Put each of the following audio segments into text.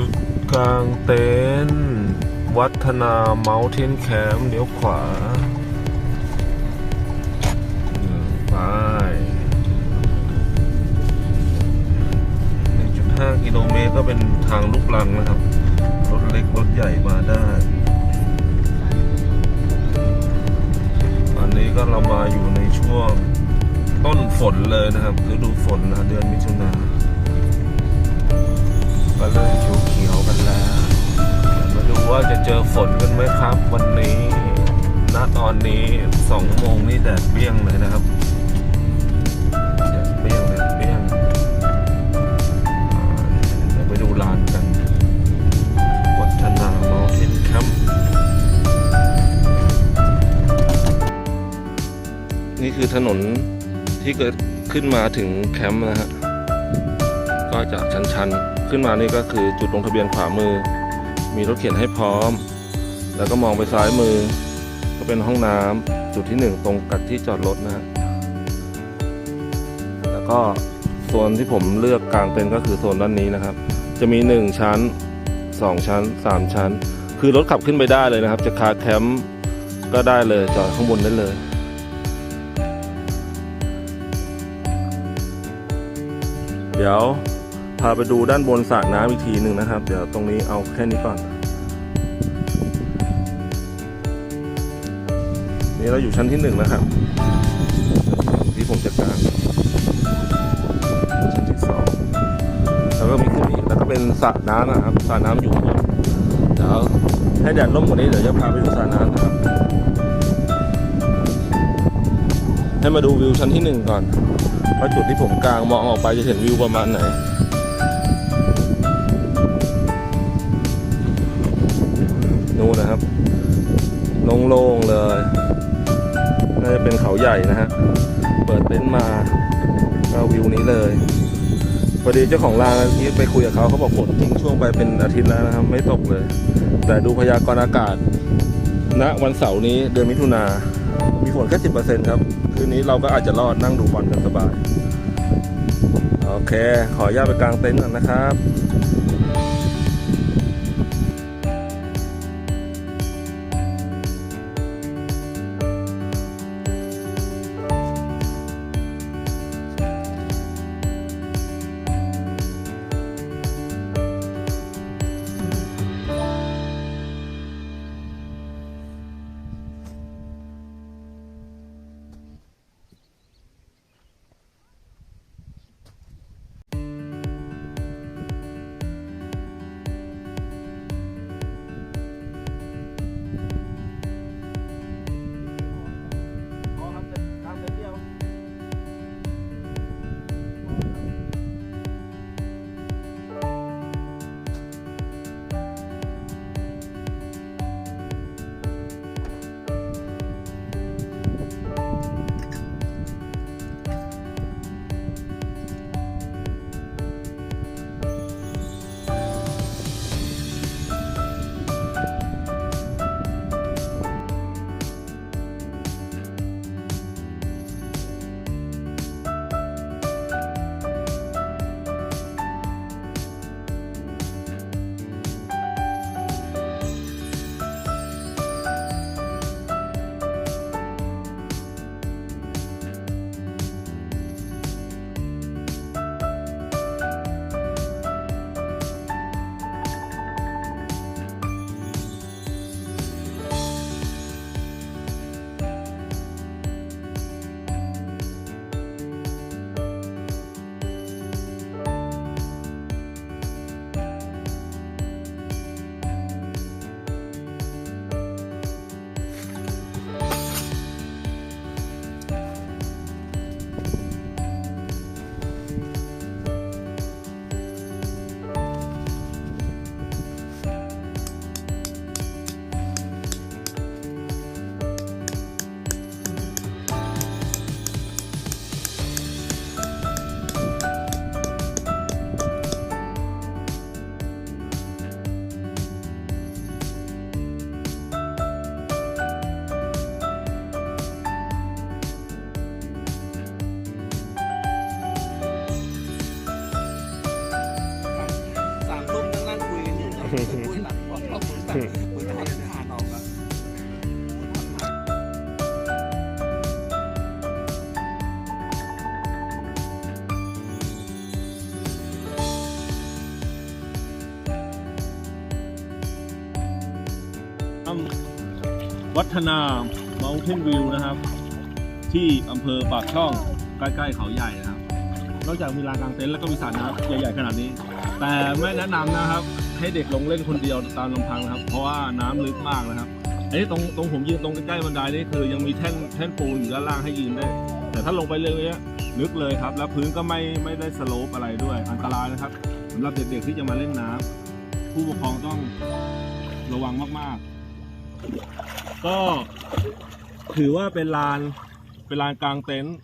จุดกลางเต็นท์วัฒนาเมาเทนแคมป์เลี้ยวขวาอืมไป1.5กิโลเมตรก็เป็นทางลูกลังนะครับ รถเล็ก รถใหญ่มาได้ ตอนนี้ก็เรามาอยู่ในช่วงต้นฝนเลยนะครับฤดูฝนนะเดือนมิถุนา ก็เริ่มเขียวๆกันแล้ว มาดูว่าจะเจอฝนกันไหมครับ วันนี้ ณ ตอนนี้สองโมงนี่แดดเปี้ยงเลยนะครับแดดเปี้ยงแดดเปี้ยงเดี๋ยวไปดูลานกัน วัฒนาเมาเทนแคมป์นี่คือถนนที่เกิดขึ้นมาถึงแคมป์นะฮะ ก็จะชันๆ ขึ้นมานี่ก็คือจุดลงทะเบียนขวามือ มีรถเข็นให้พร้อม แล้วก็มองไปซ้ายมือ ก็เป็นห้องน้ำจุดที่หนึ่งตรงกับที่จอดรถนะฮะแล้วก็โซนที่ผมเลือกกลางเต็นท์ก็คือโซนด้านนี้นะครับ จะมี 1 ชั้น 2 ชั้น 3 ชั้น คือรถขับขึ้นไปได้เลยนะครับ จะคาแคมป์ก็ได้เลยจอดข้างบนได้เลยเดี๋ยว พาไปดูด้านบนสระน้ำอีกทีหนึ่งนะครับ เดี๋ยวตรงนี้เอาแค่นี้ก่อน นี่เราอยู่ชั้นที่หนึ่งนะครับ ที่ผมจะกางชั้นที่สองแล้วก็มีขึ้นอีกแล้วก็เป็นสระน้ำนะครับสระน้ำอยู่ข้างบนเดี๋ยวให้แดดร่มกว่านี้เดี๋ยวจะพาไปดูสระน้ำนะครับ ให้มาดูวิวชั้นที่หนึ่งก่อนว่าจุดที่ผมกลางมองออกไปจะเห็นวิวประมาณไหน นะครับโล่งๆเลย น่าจะเป็นเขาใหญ่นะฮะ เปิดเต็นท์มาก็วิวนี้เลยพอดีเจ้าของร้านที่ไปคุยกับเขาเขาบอกฝนทิ้งช่วงไปเป็นอาทิตย์แล้วนะครับ ไม่ตกเลย แต่ดูพยากรณ์อากาศณวันเสาร์นี้เดือนมิถุนามีฝนแค่สิบเปอร์เซ็นต์ครับ คืนนี้เราก็อาจจะรอดนั่งดูบอลกันสบาย โอเค ขออนุญาตไปกลางเต็นท์ก่อนนะครับ ปุ้ยหลังเพราเราเหมือนแบบเหมือนทำทานออกอะวัฒนา Mountain View นะครับ ที่อำเภอปากช่องใกล้ๆเขาใหญ่นะครับ นอกจากมีลานกลางเต็นท์แล้วก็มีสระน้ำใหญ่ๆขนาดนี้ แต่ไม่แนะนำนะครับ ให้เด็กลงเล่นคนเดียวตามลำพังนะครับ เพราะว่าน้ำลึกมากนะครับอันนี้ตรงตรงผมยืนตรงใกล้ๆบันไดนี่คือยังมีแท่นแท่นปูนอยู่ด้านล่างให้ยืนได้ แต่ถ้าลงไปเรื่อยๆลึกเลยครับ แล้วพื้นก็ไม่ไม่ได้สโลปอะไรด้วย อันตรายนะครับสำหรับเด็กๆที่จะมาเล่นน้ำผู้ปกครองต้องระวังมากๆ ก็ถือว่าเป็นลานเป็นลานกลางเต็นท์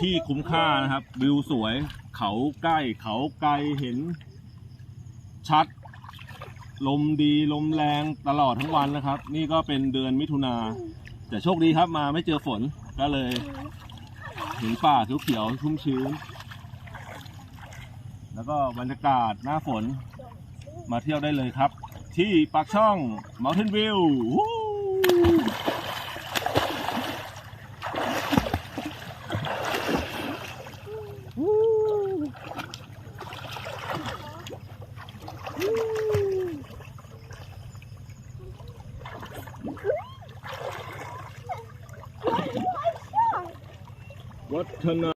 ที่คุ้มค่านะครับ วิวสวย เขาใกล้เขาไกลเห็นชัด ลมดีลมแรงตลอดทั้งวันนะครับ นี่ก็เป็นเดือนมิถุนาแต่โชคดีครับมาไม่เจอฝนก็เลยเห็นป่าเขียวๆชุ่มชื้น แล้วก็บรรยากาศหน้าฝนมาเที่ยวได้เลยครับ ที่ปากช่อง Mountain View วู้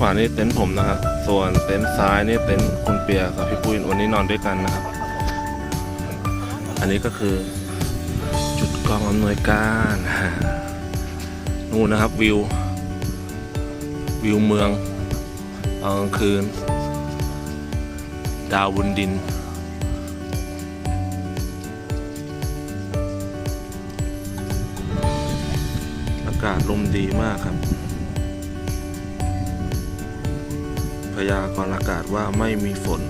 ขวานี่เต็นท์ผมนะครับ ส่วนเต็นท์ซ้ายนี่เต็นท์คุณเปียกับพี่ปุ้ยวันนี้นอนด้วยกันนะครับ อันนี้ก็คือจุดกองอำนวยการนู่นนะครับวิว วิวเมืองตอนกลางคืน ดาวบนดิน อากาศลมดีมากครับ พยากรณ์อากาศว่าไม่มีฝน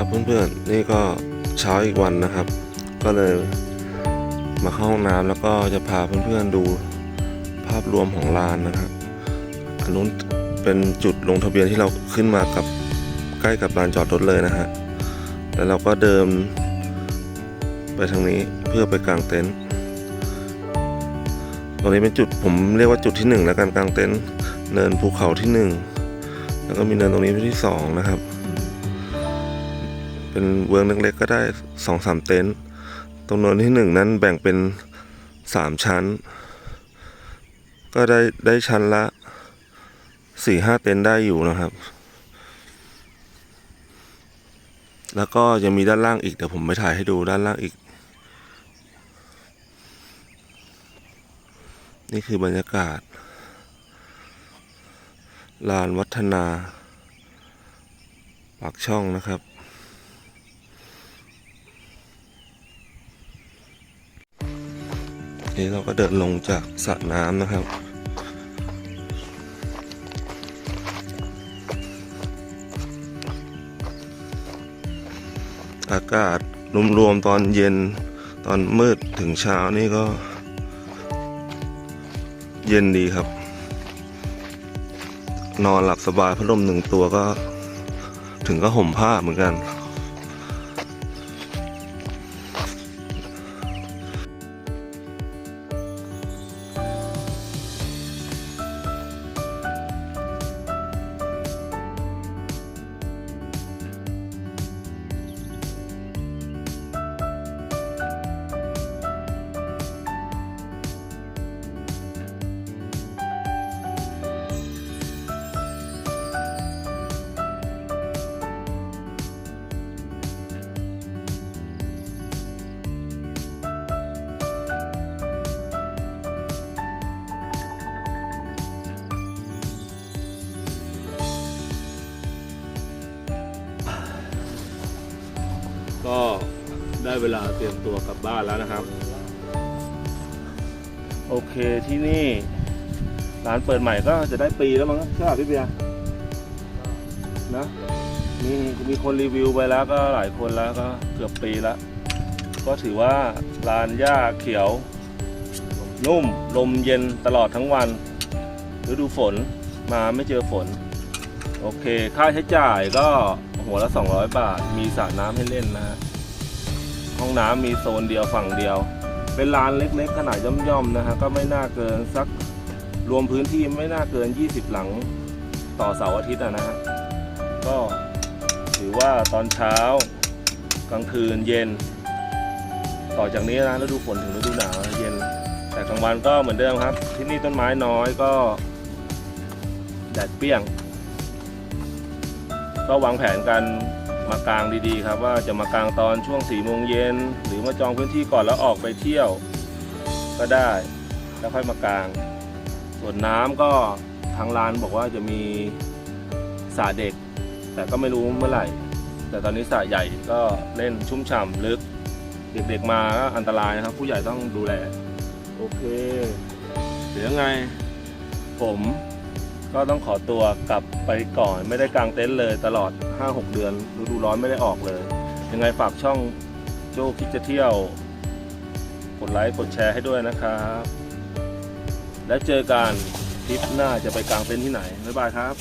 ครับเพื่อนๆนี่ก็เช้าอีกวันนะครับ ก็เลยมาเข้าห้องน้ำแล้วก็จะพาเพื่อนๆดูภาพรวมของลานนะครับอันนู้นเป็นจุดลงทะเบียนที่เราขึ้นมากับใกล้กับลานจอดรถเลยนะฮะแล้วเราก็เดินไปทางนี้เพื่อไปกางเต็นท์ตรงนี้เป็นจุดผมเรียกว่าจุดที่หนึ่งแล้วกันกางเต็นท์เนินภูเขาที่หนึ่งแล้วก็มีเนินตรงนี้เป็นที่สองนะครับ เป็นเวิร์งเล็กๆก็ได้สองสามเต็นท์ตรงโนนที่หนึ่งนั้นแบ่งเป็นสามชั้น ก็ได้ได้ชั้นละสี่ห้าเต็นท์ได้อยู่นะครับ แล้วก็ยังมีด้านล่างอีกเดี๋ยวผมไปถ่ายให้ดูด้านล่างอีก นี่คือบรรยากาศลานวัฒนา ปากช่องนะครับ นี่เราก็เดินลงจากสระน้ำนะครับ อากาศรวมๆตอนเย็นตอนมืดถึงเช้านี่ก็ เย็นดีครับ นอนหลับสบายพัดลมหนึ่งตัวก็ ถึงก็ห่มผ้าเหมือนกัน เวลาเตรียมตัวกลับบ้านแล้วนะครับ โอเคที่นี่ ร้านเปิดใหม่ก็จะได้ปีแล้วมั้งใช่ป่ะพี่เบียร์นะมีมีคนรีวิวไปแล้วก็หลายคนแล้วก็เกือบปีแล้ว ก็ถือว่าร้านหญ้าเขียว นุ่ม ลมเย็นตลอดทั้งวันฤดูฝนมาไม่เจอฝน โอเค ค่าใช้จ่ายก็หัวละ 200 บาท มีสระน้ำให้เล่นนะฮะ ห้องน้ำมีโซนเดียวฝั่งเดียว เป็นลานเล็กๆขนาดย่อมๆนะฮะก็ไม่น่าเกินสักรวมพื้นที่ไม่น่าเกิน 20 หลังต่อเสาร์อาทิตย์นะฮะก็ถือว่าตอนเช้ากลางคืนเย็น ต่อจากนี้นะฤดูฝนถึงฤดูหนาวเย็น แต่กลางวันก็เหมือนเดิมครับ ที่นี่ต้นไม้น้อยก็แดดเปรี้ยง ก็วางแผนกัน มากางดีๆครับว่าจะมากางตอนช่วง4ี่โมงเย็นหรือมาจองพื้นที่ก่อนแล้วออกไปเที่ยวก็ได้แล้วค่อยมากาง ส่วนน้ำก็ทางร้านบอกว่าจะมีสระเด็ก แต่ก็ไม่รู้เมื่อไหร่ แต่ตอนนี้สระใหญ่ก็เล่นชุ่มฉ่ำลึก เด็กๆมาก็อันตรายนะครับ ผู้ใหญ่ต้องดูแล โอเค เดี๋ยวไง ผม ก็ต้องขอตัวกลับไปก่อนไม่ได้กางเต็นท์เลยตลอด 5-6 เดือนฤดูร้อนไม่ได้ออกเลย ยังไงฝากช่องโจ้คิดจะเที่ยว กดไลค์กดแชร์ให้ด้วยนะครับ และเจอกันทริปหน้าจะไปกางเต็นท์ที่ไหนบ๊ายบายครับ